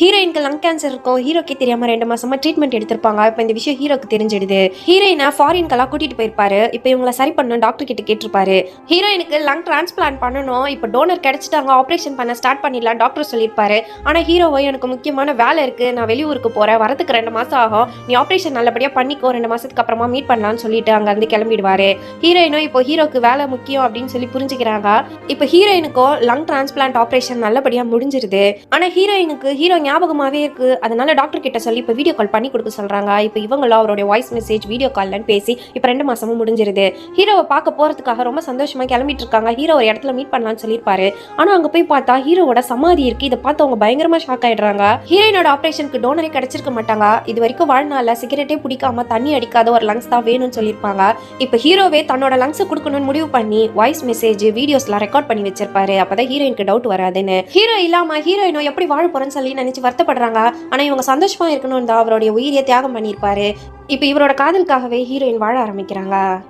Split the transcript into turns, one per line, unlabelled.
ஹீரோயினுக்கு lung cancer இருக்கும். ஹீரோக்கே தெரியாம ரெண்டு மாசமா ட்ரீட்மெண்ட் எடுத்திருப்பாங்க. இப்போ இந்த விஷயம் ஹீரோக்கு தெரிஞ்சிடுது. ஹீரோயினை ஃபாரின்கெல்லாம் கூட்டிட்டு போயிருப்பாரு. இப்போ இவங்கள சரி பண்ணணும். டாக்டர் கிட்ட கேட்டிருப்பாரு. ஹீரோயினுக்கு லங் டிரான்ஸ்பிளான் பண்ணணும். இப்போ டோனர் கிடைச்சிட்டாங்க. ஆப்ரேஷன் பண்ண ஸ்டார்ட் பண்ணிடலாம். டாக்டர் சொல்லியிருப்பாரு. ஆனா ஹீரோவை எனக்கு முக்கியமான வேலை இருக்கு. நான் வெளியூருக்கு போறேன். வரதுக்கு ரெண்டு மாசம் ஆகும். நீ ஆப்ரேஷன் நல்லபடியா பண்ணிக்கோ. ரெண்டு மாசத்துக்கு அப்புறமா மீட் பண்ணலாம்னு சொல்லிட்டு அங்க இருந்து கிளம்பிடுவாரு. ஹீரோயினும் இப்போ ஹீரோக்கு வேலை முக்கியம் அப்படின்னு சொல்லி புரிஞ்சுக்கிறாங்க. இப்போ ஹீரோயினுக்கும் லங் டிரான்ஸ்பிளான்ட் ஆப்ரேஷன் நல்லபடியா முடிஞ்சிருது. ஆனா ஹீரோயினுக்கு ஹீரோ ஞாபகமாகவே இருக்குது அதனால டாக்டர் கிட்ட சொல்லி இப்போ வீடியோ கால் பண்ணி கொடுக்க சொல்கிறாங்க இப்போ இவங்களும் அவருடைய வாய்ஸ் மெசேஜ் வீடியோ கால்லன்னு பேசி இப்போ ரெண்டு மாதமும் முடிஞ்சிருது. ஹீரோவை பார்க்க போகிறதுக்காக ரொம்ப சந்தோஷமாக கிளம்பிட்டு இருக்காங்க. ஹீரோ ஒரு இடத்துல மீட் பண்ணலான்னு சொல்லியிருப்பாரு. ஆனால் அங்கே போய் பார்த்தா ஹீரோவோட சமாதி இருக்குது இதை பார்த்து அவங்க பயங்கரமாக ஷாக் ஆகிடுறாங்க ஹீரோயினோட ஆப்ரேஷனுக்கு டோனரே கிடச்சிருக்க மாட்டாங்க. இது வரைக்கும் வாழ்நாளில் சிகரெட்டே பிடிக்காம தண்ணி அடிக்காத ஒரு லங்ஸ் தான் வேணும்னு சொல்லியிருப்பாங்க. இப்போ ஹீரோவே தன்னோட லங்ஸை கொடுக்கணும்னு முடிவு பண்ணி வாய்ஸ் மெசேஜ் வீடியோஸ்லாம் ரெக்கார்ட் பண்ணி வச்சிருப்பாரு. அப்பதான் ஹீரோயினுக்கு டவுட் வராதுன்னு. ஹீரோ இல்லாம ஹீரோயினோ எப்படி வாழ போறேன்னு சொல்லி நினைச்சு வருத்தப்படுறாங்க. ஆனா இவங்க சந்தோஷமா இருக்கணும் தான் அவருடைய உயிரியை தியாகம் பண்ணியிருப்பாரு. இப்போ இவரோட காதலுக்காகவே ஹீரோயின் வாழ ஆரம்பிக்கிறாங்க.